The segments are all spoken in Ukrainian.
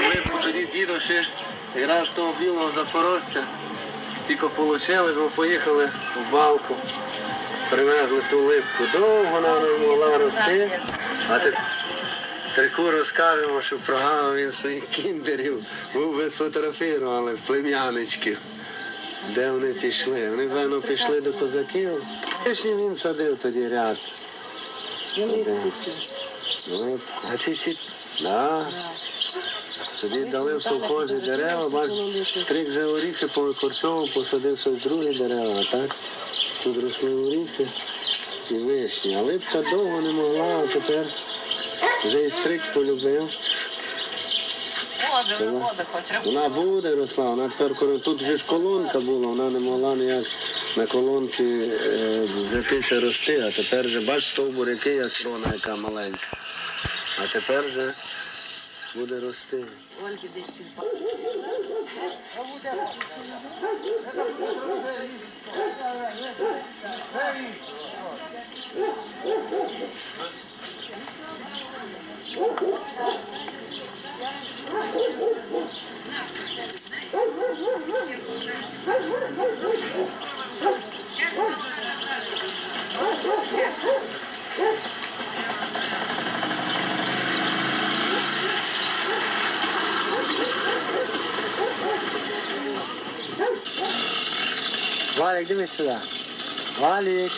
Ми тоді дідо ще якраз того білого запорожця тільки отримали, бо поїхали в балку, привезли ту липку. Довго вона не могла рости, а ти Трику розкажемо, що програму він своїх кіндерів був би сфотографували плем'яничків. Де вони пішли? Вони, певно, пішли до козаків. Пішні він садив тоді ряд. Ну, а ці всі. Да. Тоді дали в совхозі дерева, бач, стрик вже оріхи повикорчовував, посадив щось другі дерева, так тут росли оріхи і вишні. А липка довго не могла, а тепер вже і стрик полюбив. Води Вона буде росла, вона тепер коли тут вже ж колонка була, вона не могла ніяк на колонки е, взятися рости, а тепер вже бач стовбур, який як крона, яка маленька. А тепер вже буде рости. Ольги десь Валік, дивись сюди. Валік.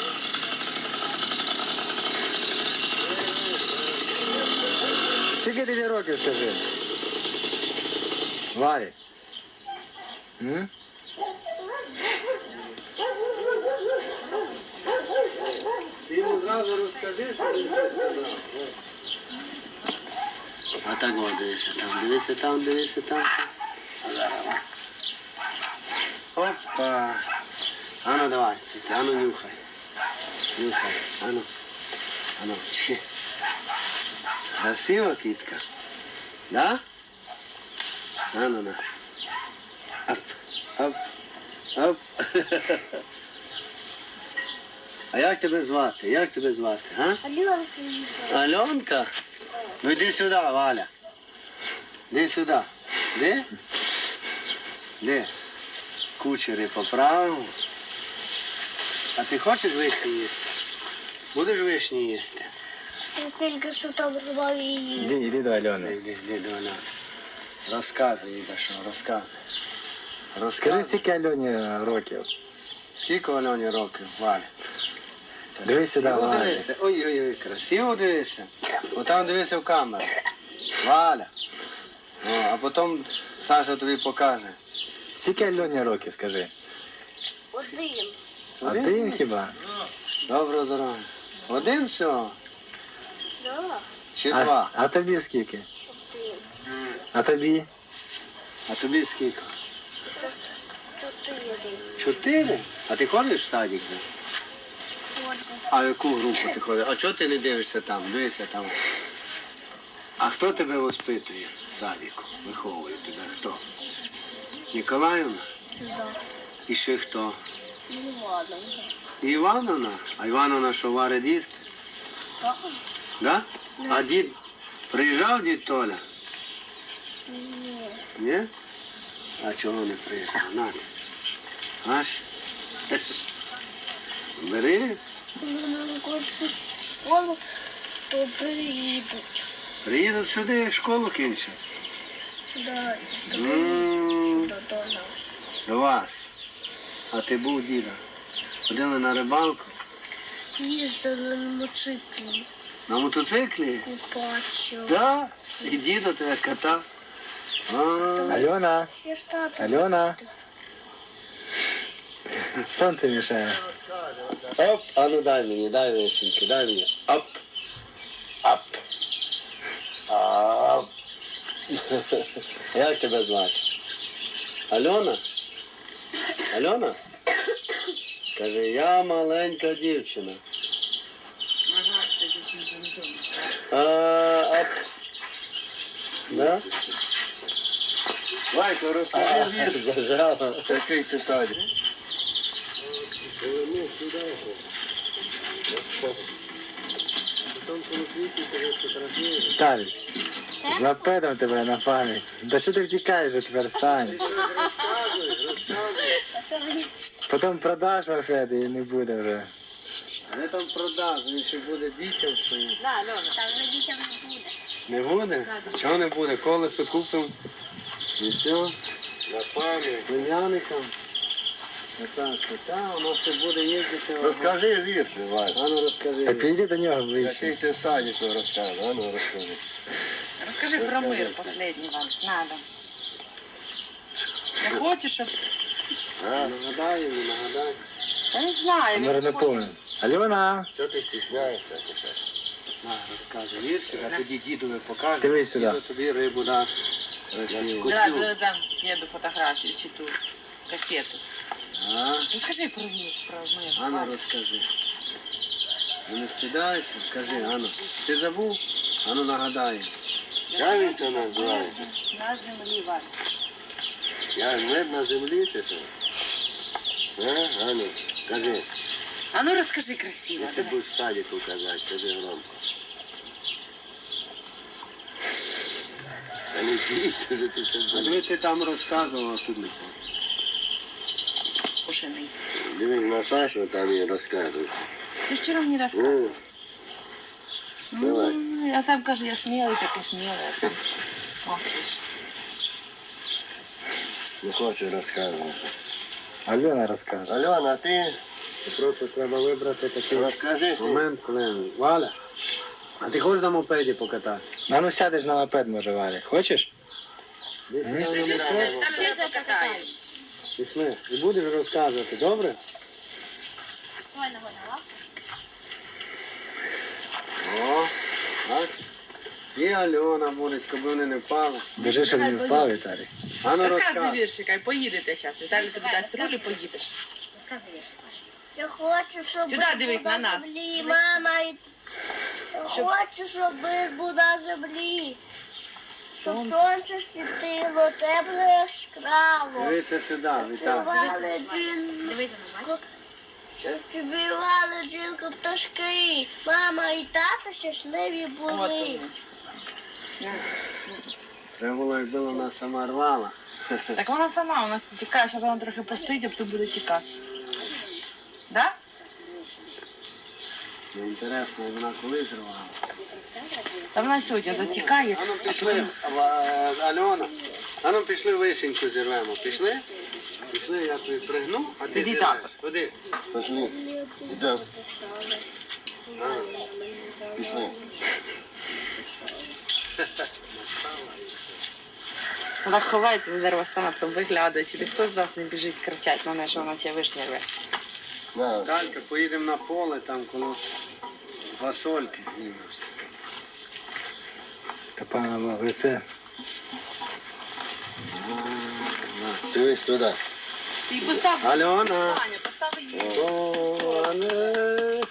Скільки тобі років скажи? Валік. М? Ти йому зразу розкажи, що він А так о, дивися там, дивися там, дивися там. Опа. А ну давай, цити, а ну нюхай. Нюхай, а ну. А ну, чи. Красива кітка. Да? А ну на. Оп, оп, оп. А як тебе звати? Як тебе звати? А? Альонка? Ну йди сюди, Валя. Іди сюди. Де? Де? Кучери поправив. А ти хочеш вишні їсти? Будеш вишні їсти? Тільки що там рвав її. Іди, іди до Альони. Іди, іди до Альони. Розказуй, Іда, що розказуй. Розказуй. скільки Альоні років? Скільки Альоні років, Валя? Дивись сюди, Красиво Валя. дивися. Ой-ой-ой, красиво дивися. Отам дивися в камеру. Валя. О, а потім Саша тобі покаже. Скільки Альоні років, скажи? Один. Один хіба? Доброго здоров'я. Один всього? Чи А, два? а тобі скільки? Один. А тобі? А тобі скільки? Чотири. Чотири? А ти ходиш в садик? да? А в яку групу ти ходиш? А чого ти не дивишся там? Дивися там. А хто тебе воспитує в садику? Виховує тебе хто? Ніколаївна? Да. І ще хто? Ну ладно. І Івановна? А Івановна що варить їсти? Так. Да? А дід приїжджав дід Толя? Ні. Ні? А чого не приїжджав? Нате. Аж. Бери, Ну, хочу в школу, то приїдуть. приїдуть сюди, як школу кінчать. Да. Сюди до нас. До вас. А ти був діда. Ходили на рибалку Їздили на мотоциклі. на мотоциклі. Купатися. Да? І діда тебе катав. А, Альона, Я ж тато. Альона. Сонце мішає. Оп, а ну дай мені, дай вишеньки, дай мені. Оп. Оп. Оп. Як тебе звати? Альона? Альона? Каже, я маленька дівчина. А, оп. Да? Вайко, розкажи вірш. Зажала. Який ти садик? Таль, З мопедом тебе на пам'ять. Да що ти втікаєш вже тепер стань? Потім продаш мопед і не буде вже. Не там продаж, він ще буде дітям своїм. Да, Альона. Там вже дітям не буде. Не буде? Чого не буде? Колесо купимо. І все. На пам'ять. Племянникам. Так, так, у нас тут буде їздити. Розкажи вірші, Вася. Ану, розкажи. Та підійди до нього ближче. Який ти садик розкажеш, ану, розкажи. А ну, розкажи про мир последній вам. Надо. Не хочеш, щоб... А? Нагадай, не нагадай. Я не знаю, Мир а не він хоче. повний. Альона, Чого ти стісняєшся тепер? На, розкажи вірші, а тоді дідові покаже. Диви сюди. Діду тобі рибу дасть. Давай, Котю. еду фотографію чи ту касету. А? Розкажи про мир, про мир. Ану, розкажи. Ну, Не стидайся, скажи, Ану. Ти забув? Ану нагадай. Як він це називає? На землі, Валя. Я мед на землі чи що? А? А ну, кажи. А ну розкажи красиво. Як ти давай. будеш садіку казати, кажи громко. Та не бійся, що ти це А будеш. диви, ти там розказував тут не Пушений. Дивись на Сашу, там і розказуєш. Ти ж вчора мені розказував. Ну, давай. Ну, Я сам кажу, я смілий, такий смілий, а сам мовчиш. Не хочу розказувати. Альона розкаже. Альона, а ти Просто треба вибрати такий розкажи. момент, коли Валя. А ти хочеш на мопеді покататися? А ну сядеш на мопед, може, Валя. Хочеш? Десь там на мопеді. там не покатаєш. Пішли. І будеш розказувати, добре? Вольно, вольно, О, бач. І Альона буде, щоб вони не впали. Держи, щоб не впав, Віталій. А ну Розказуй розказуй. віршика і поїдете зараз. Віталій тобі дасть руль і поїдеш. Розказуєш. Я хочу, щоб Сюди дивись, на нас. землі, мама. і- Я хочу, щоб був на землі. Щоб сонце світило, тепле яскраво. Дивися сюди, Віталій. Співали джинку. Щоб співали джинку пташки. Мама і тато щасливі були. Треба було, якби вона сама рвала. Так вона сама у нас тікає, зараз вона трохи постоїть, а потім буде тікати. Да? Не інтересно, вона коли зривала. Та вона сьогодні затікає. А ну пішли, а, е, Альона. А ну пішли вишеньку зірвемо. Пішли? Пішли, я тобі пригну, а ти Іди зірвеш. так. Ходи. Пошли. Пішли. Вона ховається за дерево стане, потім виглядає, чи хто з нас не біжить кричать на неї, що вона тебе вишня рве. На, Далька, поїдемо на поле, там коло фасольки знімемося. Та пана в лице. дивись туди. І постав Альона. Аня, постав її. О, Ане.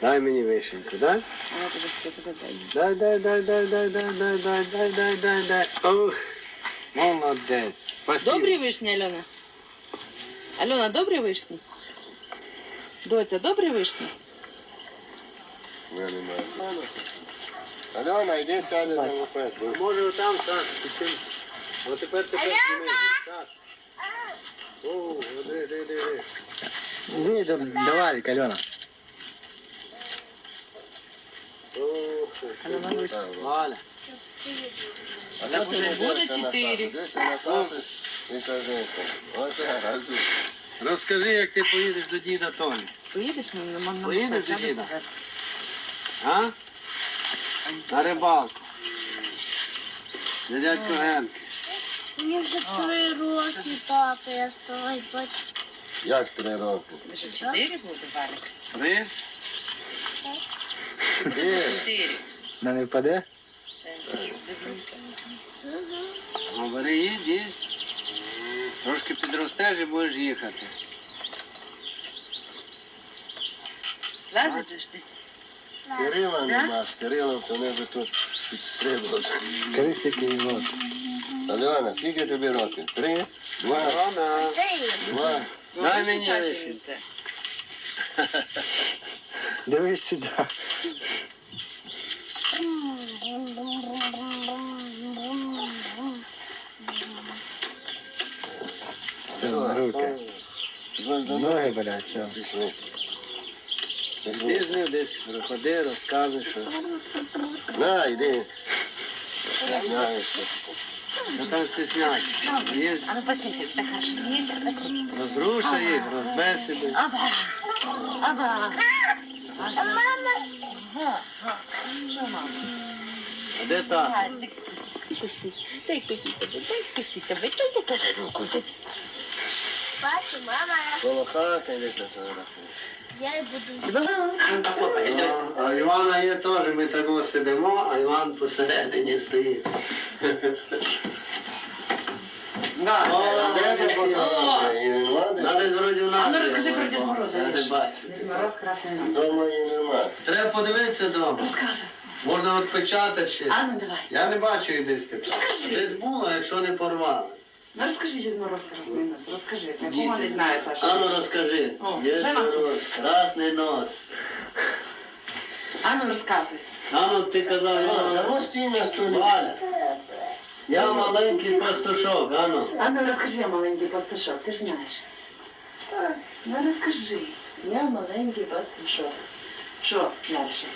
Дай мені вишеньку, дай? Вона тобі все подає. Дай, дай, дай, дай, дай, дай, дай, дай, дай, дай, дай, дай. Ох, молодець. Спасибо. Добрі вишні, Альона? Альона, добрі вишні? Доця, добрі вишні? Я не маю. Алена, иди сяди на лопет. Може там, Саш, ти чим? А тепер тепер сніми, Саш. О, іди, іди, іди, іди. Ні, до, до Валік, Альона. Валя. Так уже буде чотири. Розкажи, як ти поїдеш до діда Толі. Поїдеш, ну, нема Поїдеш до діда? А? На рибалку. До дядько Генки. Мені вже три роки, тато, я стала бачу. Як три роки? Вже чотири буде, Валік? Три? Ти, Чотири. На не впаде? Ну, бери їдь. Трошки підростеш і будеш їхати. Лазиш же ж ти? Кирила нема, то не би тут. Скажи, скільки їй років. Альона, скільки тобі років? Три? Два? Два? Дай мені це. Дивись сюди. Все, руки. Ноги болять, все. Ти з ним десь ходи, розказуй, що, На, йди. Знаєш, що там стісняти. Є, А ну посмотрите, так хорошо. Есть, розрушай їх, розбесіди. Аба. Аба. А де та? Дай косить тебе, дай косить тебе, дай дай косить. Бачу, мама, коло хати йди фотографуй. Я буду. А Івана є теж, ми так сидимо, а Іван посередині стоїть. Ну розкажи про Дід Мороза, Я не бачу. Мороз. Дома її нема. Треба подивитися вдома. Рассказывай. Можна от печати ще. А ну давай. Я не бачу їх десь. Десь було, якщо не порвали. Ну расскажи, Дед Мороз красный нос. Расскажи. Я Діти. кого не знаю, А Саша. ну розкажи. О, Є вже нас Мороз, красний нос. А ну рассказывай. А ну ти казав, А, я Та ось ти на столі. Валя. Я маленький пастушок, а ну. А ну расскажи, маленький пастушок, ты же знаешь. Ну расскажи. Я маленький пастушок. Что дальше?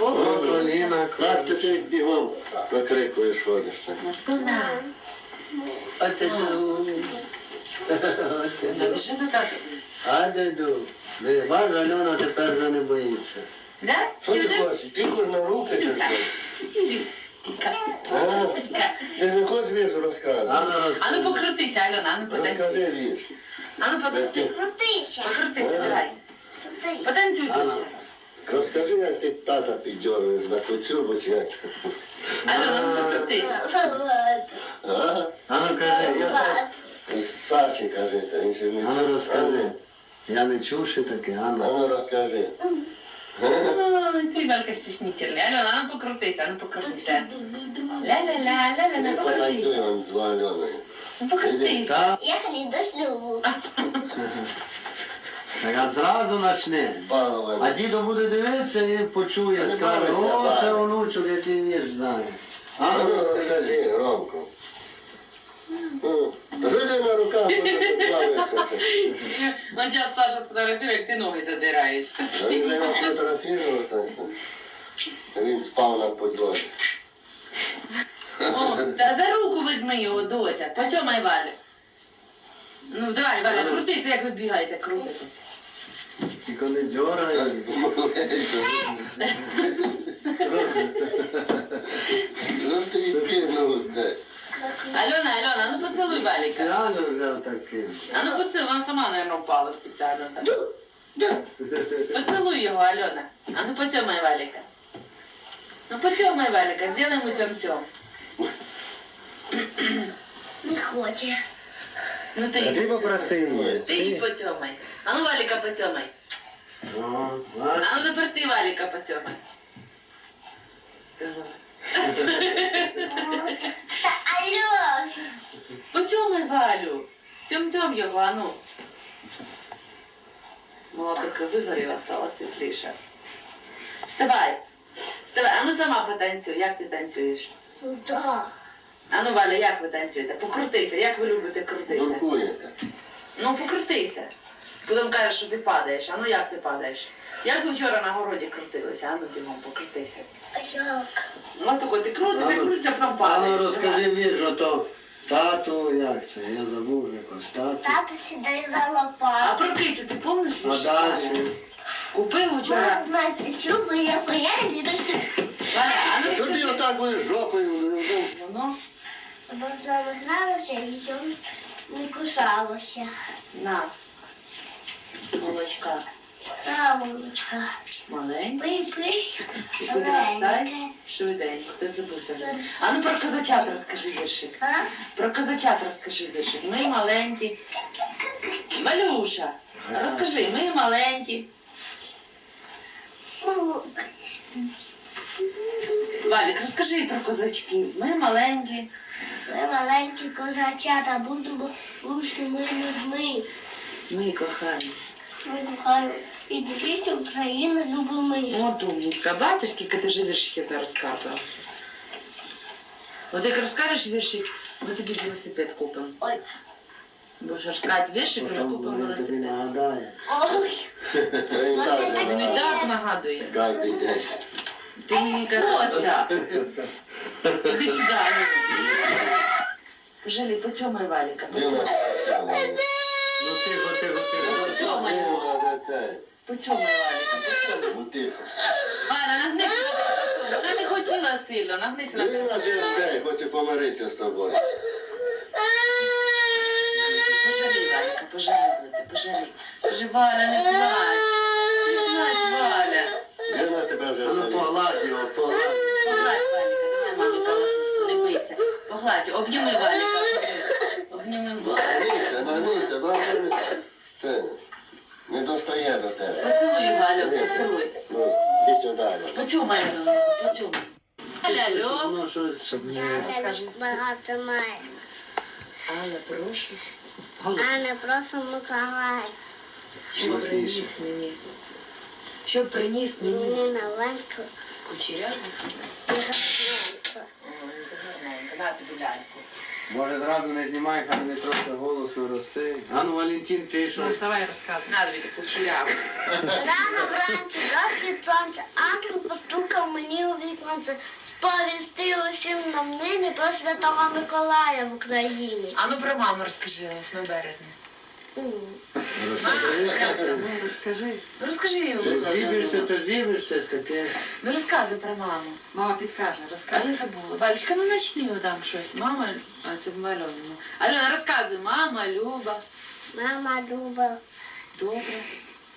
О, коліна, Так, то ти бігом викрикуєш, ходиш так. На стола. А ти на так. А деду. Диви, Альона тепер вже не боїться. Да? Що ти хочеш? Пікуєш на руки чи що? А? Ти ж не хочеш А розказувати? ну А ну покрутися, Альона, а ну потанцюй. Розкажи вірш. А ну покрутися. Крутися, Покрутися, давай. Потанцюй, Доця. Розкажи, як ти тата піддьоруєш на коцюбу чи як. Ну покрутися. А? А ну кажи, я... І Саші кажи, та він ще не А ну чув. розкажи. Я не чув ще таке, а А ну. ну розкажи. Ой, Ти Валька стіснительний. Альона, а ну покрутися, а ну покрутися. Ля-ля-ля, ля-ля-ля, Не потанцюй покрутися. он з Альоною. Ну покрутися. Та, Ехали до шлюбу. Так а зразу почне. А дідо буде дивитися і почує, скаже, о, це онучок, який вірш знає. А ну ну розкажи. Ромко. Ну, жиди на руках. Ну, зараз Саша сфотографірує, як ти ноги задираєш. А він його фотографував так. Він спав на подводі. О, та за руку візьми його, Дотя. Потьомай Валю. Ну, давай, Валя, крутися, як ви бігаєте, крутитеся. Тільки не дьорай. Ну ти й кинув це. Альона, Альона, ну поцілуй Валіка. Спеціально взяв такий. А ну поцілуй, вона сама, наверное, впала спеціально. так. Поцілуй його, Альона. А ну потьомай Валіка. Ну потьомай Валіка, зробай йому цьом-цьом. Не хоче. Ну ти, А ти попроси її. ти її потьомай. А ну Валіка потьомай. О, бач. А ну тепер ти Валіка потьомай. Алло. Потьомай Валю. Цьом-цьом його, а ну. Молодка вигоріла, стала світліша. Вставай. Вставай, а ну сама потанцюй. Як ти танцюєш? Туди. А ну, Валя, як ви танцюєте? Покрутися, як ви любите крутися? Дуркуєте. Ну, покрутися. Потім кажеш, що ти падаєш. А ну як ти падаєш? Як ви вчора на городі крутилися? А ну бігом покрутися. Як? Ну, тако, ти крутися, А ну- крутися, потім А падаєш. ну розкажи Давай. вірш, ото тату, як це, я забув якось, тату. Тато сідає на А лопату. про кицю ти помниш А далі? Купив вчора. Знаєте, шлюбу я шлюбу. Валя, а ну Що ти отак будеш жопою? ну, ну, Воно Бо з вами гралося і нічого не кусалося. на молочка. Та, мамочка. Маленька. Пий, пий. І підростай Маленьке. швиденько. Ти забувся вже. А ну про козачат розкажи віршик. А? Про козачат розкажи віршик. Ми маленькі. Валюша, розкажи, ми маленькі. Валік, розкажи про козачків. Ми маленькі. Ми маленькі козачата, будемо ручними людьми. Ми кохані. Ми кохаємо І дивіться, Україну любимо. От умничка, бачите, скільки ти вже віршиків ти розказував. От як розкажеш віршик, ми тобі велосипед купимо. Ой. Будеш розказати віршик, ми купимо велосипед. Ой. Таке? Не так нагадує. День. Ти мені короться. Іди сюди. Жалі, поцьомай валіка. Він Поцьомай. Ну тихо, тихо, тихо. Поцьомай його. Поцьомай валіка. Поцьомай. Ну тихо. Валя, нагнися. Вона не хотіла сильно, нагнися на Він один хоче помиритися з тобою. Пожалій, Валіка, пожалій, Валіка, пожалій. Кажи, Валя, не плач. Тебе вже ну погладь його, погладь. Погладь, Валіка, давай мамі калатушку, не бийся. Погладь, обніми Валіка. Обніми Валіка. Нагнися, нагнися, бабу. Ти не достає до тебе. Поцілуй, Валю, поцілуй. Ну, іди сюди. Аля. Поцьомай, Альону, поцьомай. Алло. Ну щось, щоб не... Багато має. Аля, прошу. А не просто Миколай. Що приніс мені? Що приніс мені? Мені на Кучеряву? На тобі ляльку. Може зразу не знімай, хай не трохи голосно розсей. А ну Валентин, ти що? Ну, вставай, розказуй. На тобі кучеряву. Рано вранці захід сонця, ангел постукав мені у віконце, сповістив усім нам нині про святого Миколая в Україні. А ну про маму розкажи, 8 березня. М. Ну, розкажи. Ну, розкажи їй. Зібишся, то зібишся, таке. Ну, розказуй про маму. Мама підкаже, А розкаже. я забула. Валечка, ну начни там щось. Мама, а це Альоні. Альона, розказуй. Мама, Люба. Мама Люба, Добре.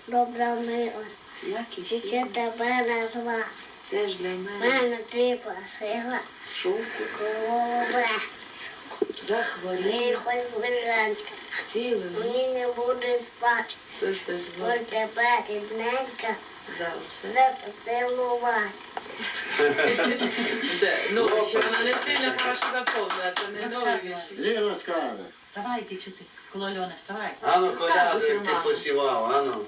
добра мила, Як і іще. ще тебе назва. Теж для мене. Мене ти просила, Шовку. голубе, Захворів. лежанка. Цілим. Мені не буде спати, Тож ти бо звор. тебе рідненька Зараз. запоцілувати. Це, ну, ще вона не сильно хорошо заповнила. Це не новий вірш. Він розкаже. Вставай, ти чути. Коло Льони, вставай. А ну Розказуй коляду, як ти посівав, а ну.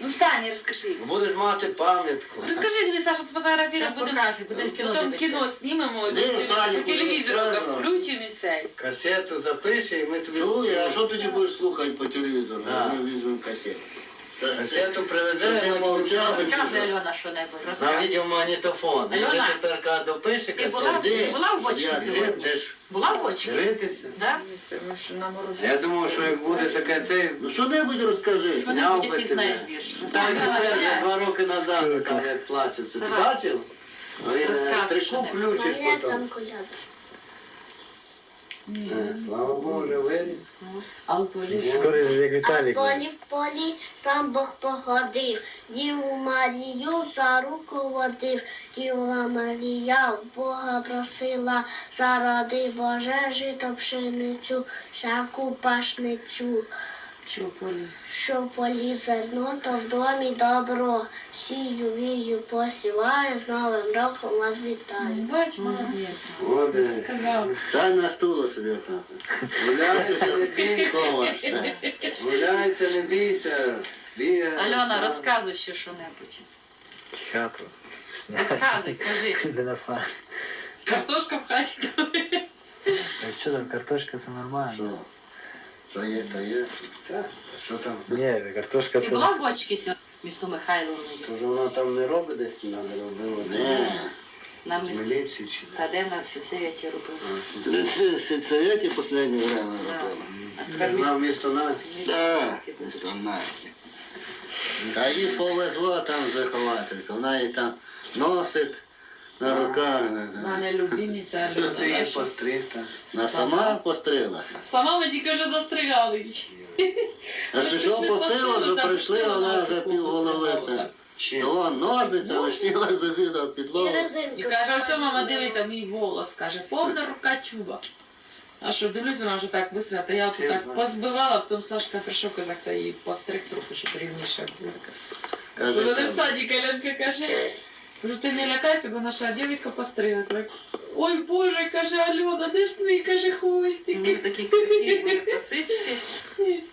Ну, встань і розкажи. Будеш мати пам'ятку. Розкажи, тобі, Саша, фотографіра Щас будемо. покаже, будемо кіно Потім дивитися. кіно знімемо, Ні, Саня, по телевізору включимо і цей. Касету запиши, і ми тобі... Чує, а що тоді будеш слухати по телевізору? Да. Ми візьмемо касету. Касету Ти привеземо, мовчав, Розказуй, Альона, що-небудь. на відеомагнітофон. Альона, тепер коли допише Ти була, касету. Ти була в бочці Я сьогодні? Будеш Була в бочці? дивитися. Да? Це що. Я думав, що як буде таке цей... Ну що-небудь розкажи. Що-небудь, би який знаєш тебе. вірш. Так, тепер давай, два роки назад, як плачеться. Ти Давай. бачив? Він Розказуй, стрику що-небудь. включиш Моя потім. там Е, Слава Богу, вже виріс. А у полі. Скоро як А в Віталік. полі в полі сам Бог походив, Діву Марію за руку водив, Діва Марія в Бога просила, заради Боже жито пшеницю, всяку пашницю. Що полі? Що полі зерно, то в домі добро. Сію, вію, посіваю, з Новим роком вас вітаю. Бач, молодець. Молодець. Сказав. Сань на стуло собі отак. Гуляйся, не бійся. Гуляйся, не бійся. Бігай. Альона, розказуй. розказуй ще що-небудь. Хату. Розказуй, кажи. Не на. Картошка в хаті. А що там, картошка це нормально. Що? Що є, то є. Що там? Ні, картошка Ти це... була в бочці сьогодні? Місто Михайлової. Тож вона там не робить десь не робила. Не. Нам З місто. міліції чи Та де вона все совєті робила? де? В сельсовете в последнее время Да. робила. А тепер знав місто. місто Наті. Так, що Насті. Та їй повезло там вихователька. Вона її там носить на руках. Мене любимиця. Хто це її постриг там? Вона сама пострила. Сама ми тільки вже достригали. Аж пішов по селу, вже прийшли, вона вже пів голови. це. Чи? То вон ножницями сіла завідав І підлогу. І каже, ось мама, дивися, мій волос, каже, повна рука чуба. А що, дивлюсь, вона вже так швидко, та я тут так позбивала, потім Сашка прийшов, казав, та її постриг трохи, щоб рівніше було. Каже, Коли не в саді Калянка каже, Кажу, ти не лякайся, бо наша дівчинка пострилася. Ой Боже, каже Альона, де ж твої, каже, У них хвостики? такі красиві косички.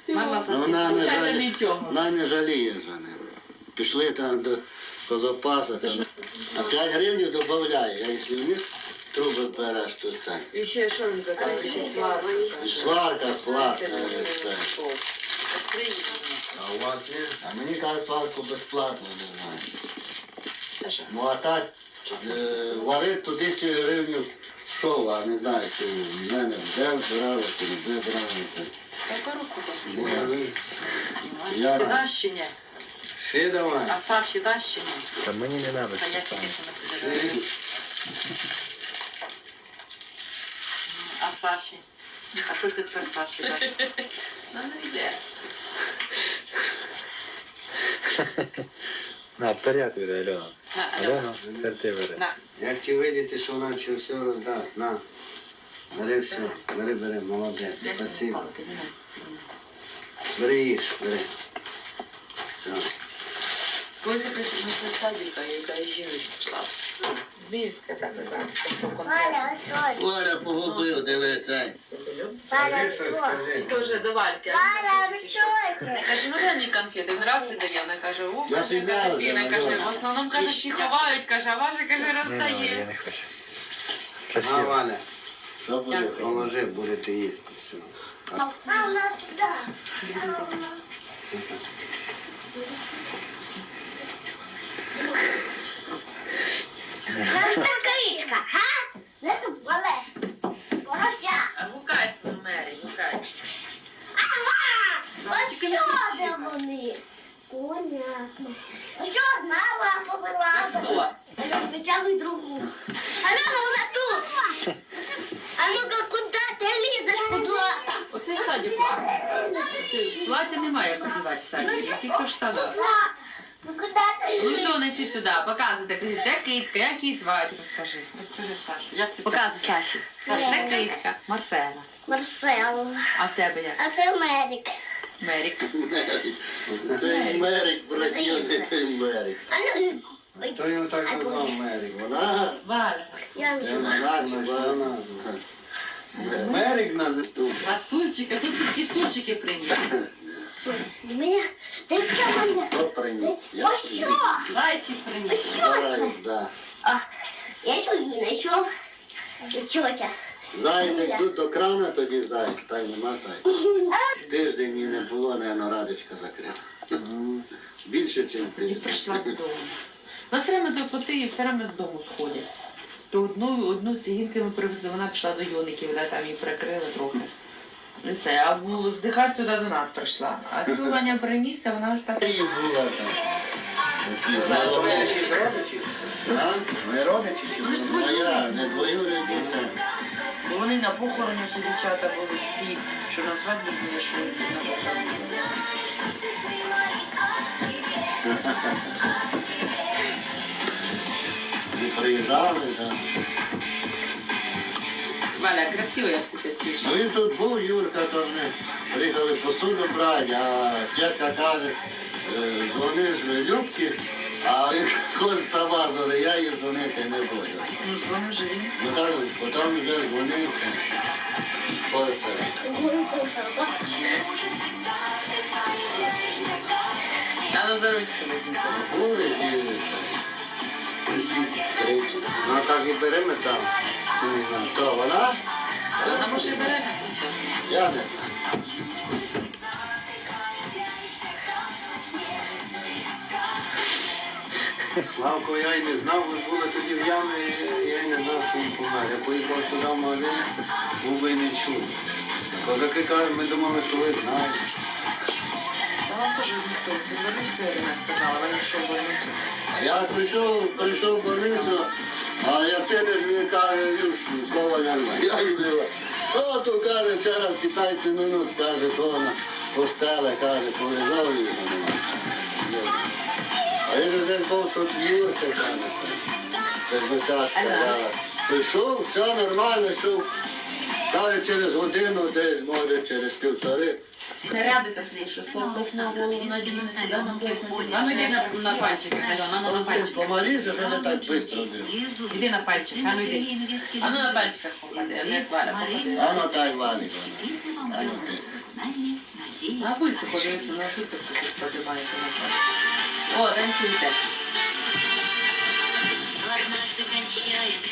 Мама Ну, вона не жаліє. не Вона не жаліє за ним. Пішли там до козопаса, там, а 5 гривень додає. Я якщо вмів, труби береш тут так. І ще що він слава. І сварка платна. і все. А у вас є? А мені кажуть, сварку безплатно, не знаю. Ну а так, е, варить туди 10 гривень шов, а не знаю, чи в мене де збирали, чи не де брали. Така руку посмотри. Я- Ти даш чи ні? Ще давай. А Саші даш чи ні? Та мені не треба. Та я тільки що не подивилася. А Саші? А що ти тепер Саші даш? Ну не йде. На, вперед веде, Альона. Ти веде. На. Як видіти, що вона чи все роздасть? На. Бери все. Бери, бери, молодець. Спасибо. Бери їж, бери. Все. Якась знайшла садика, яка жіночка йшла. Більська так. Валя, що? Оля погубив, диви цей. Валя, Скажи що? Тоже до Вальки. Валя, що що? це? Я кажу, ну дай мені конфети. Він раз і дає. Вона каже, о, Я каже, каже, каже, в основному, каже, всі ховають, каже, а Валя, каже, хочу. На, Валя, Що буде? положи, будете їсти все. Мама. Наша калічка, га? Не вале. Порося. А гукай свою Мері, гукай. Ага! Ось де вони? Понятно. Ось одна лапа вилазить. Витягуй другу. Альона, вона тут. А ну-ка, куди ти лізеш куда? Оце в садіку. Оце Плаття немає, як одягати в садіку, тільки штани. Ну куди ти Ну все, несіть сюди, показуйте, кажіть, це кицька, як її звати, розкажи. Розкажи Саші, як це Показуй Саші. Саша, це кицька, Марсела. Марсело. А в тебе як? А це Мерик. Мерік. Той Мерик, братів, не той Мерик. А ну, Хто його так назвав Мерик? Вона, Валя. я не знаю. вона, чи Вона. Мерик на заступ. А стульчики, тут такі стульчики приніс. Мене, ти що мене? Хто приніс? Я що? Зайчик приніс. Заяць, да. А, я сьогодні знайшов. І тьотя. Заяць тут до крана, тоді заяць, так нема зайця. Тиждень її не було, наверно, радочка закрила. Більше, ніж тиждень. прийшла додому. Ну, все время до поти і все время з дому сходять. То одну, одну з цігінки ми привезли, вона пішла до юників, де там її прикрили трохи. Це, а здихати сюди до нас прийшла. А цю Ваня приніс, а вона ж так. Була там. родичі? Родичі Вони Моя, не двоюрідні. Бо вони на похороні всі дівчата були всі, що на свадьбі були, що на похороні. І приїжджали, так. Валя, красиво, ти пишеш. Ну він тут був, Юрка, то вони приїхали посуду брати, а тітка каже, е, дзвониш Любці, а він хоч сама дзвонить, я їй дзвонити не буду. Ну, з вами живі. Ну так, потім вже дзвонив. Ну за ручку візьміться. Були і. Ну так і беремо там. То вона? Вона може і бере на. Я не знаю. Славко я й не знав, ви були тоді в ямі, я й не знав, що він помер. Я поїхав туди в магазин, був би і не чув. Козаки кажуть, ми думали, що ви знаєте. Та нас теж ніхто не що сказала, вона пішов в больницю. А я прийшов, прийшов в больницю, а я це ж мені каже, «Юш, коваля нема. Я йду. О, то каже, вчора в китайці минут, каже, то на постеле, каже, полежав і його нема. А я ж десь був тут Юрка, каже, ж дала. Прийшов, все нормально, йшов. Каже, через годину, десь, може, через півтори, Не рядиться слід, що слухав на голову надійно сюди написано. А ну йди на, на пальчики, Альона, а ну на Ти пальчики. помаліше, не так швидко бив. Іди на пальчик, а ну йди. А ну на пальчиках походи, а не як Валя походи. А ну так валить вона. А ну ти. На високо, дивися, на високо тут подимається на пальчик. О, танцюйте. Однажды кончается,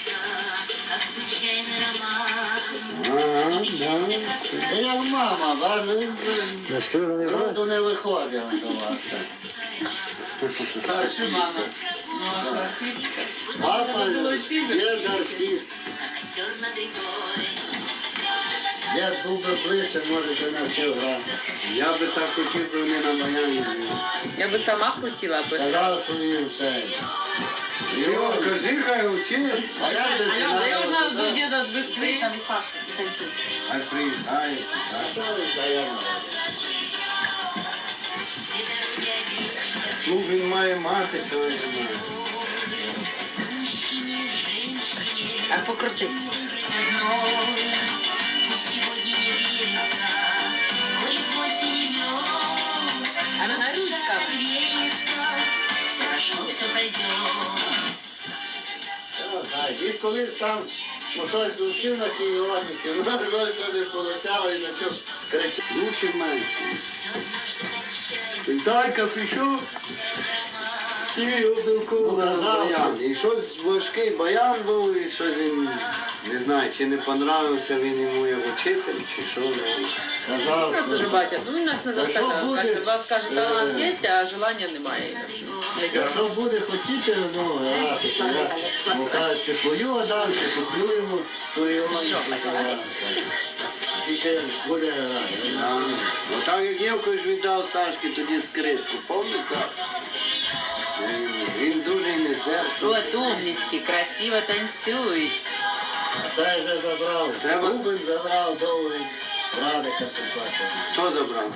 как случайный роман. Та як мама, ба, ну, Заслужений брат. роду не виходить до вас. Це мама. Ну, що? Папа є артист. актер над рекой. Дід був би ближче, може би навчив грати. Я би так хотів, би не на баяні. Я би сама хотіла би. Казав, що він все. Його, Кажи, хай учить, а я вже надо до туди? діда Дивись там і Сашу, приїжджає. А? Слух він має мати, чого він має. А покрутись. Одной сегодня не верится, Сколько к осени мед, А ну на ручках. Все пройдет. Він колись там ну, щось вчив на тій іоніки, вона це не получало і почав кричати. Лучше менше. Віталька пішов, всі обілковували баян. І щось важкий баян був, і щось він, не знаю, чи не понравився він йому як учитель, чи що. ну. Казав, Просто що батя, ну він нас не Та що буде? Каже, у вас каже, талант Е. є, а желання немає. Якщо буде хотіти, ну, грати, я ну, кажуть, чи свою отдам, чи куплю йому, то іоніки. Тільки буде грати. Отак як Євко ж віддав Сашки тоді скрипку, пам'ятаєш? Він, він дуже і не здержав. От умнички, красиво танцюють. А цей вже забрав. Треба- Рубин забрав довгий Радика Купака. Хто забрав?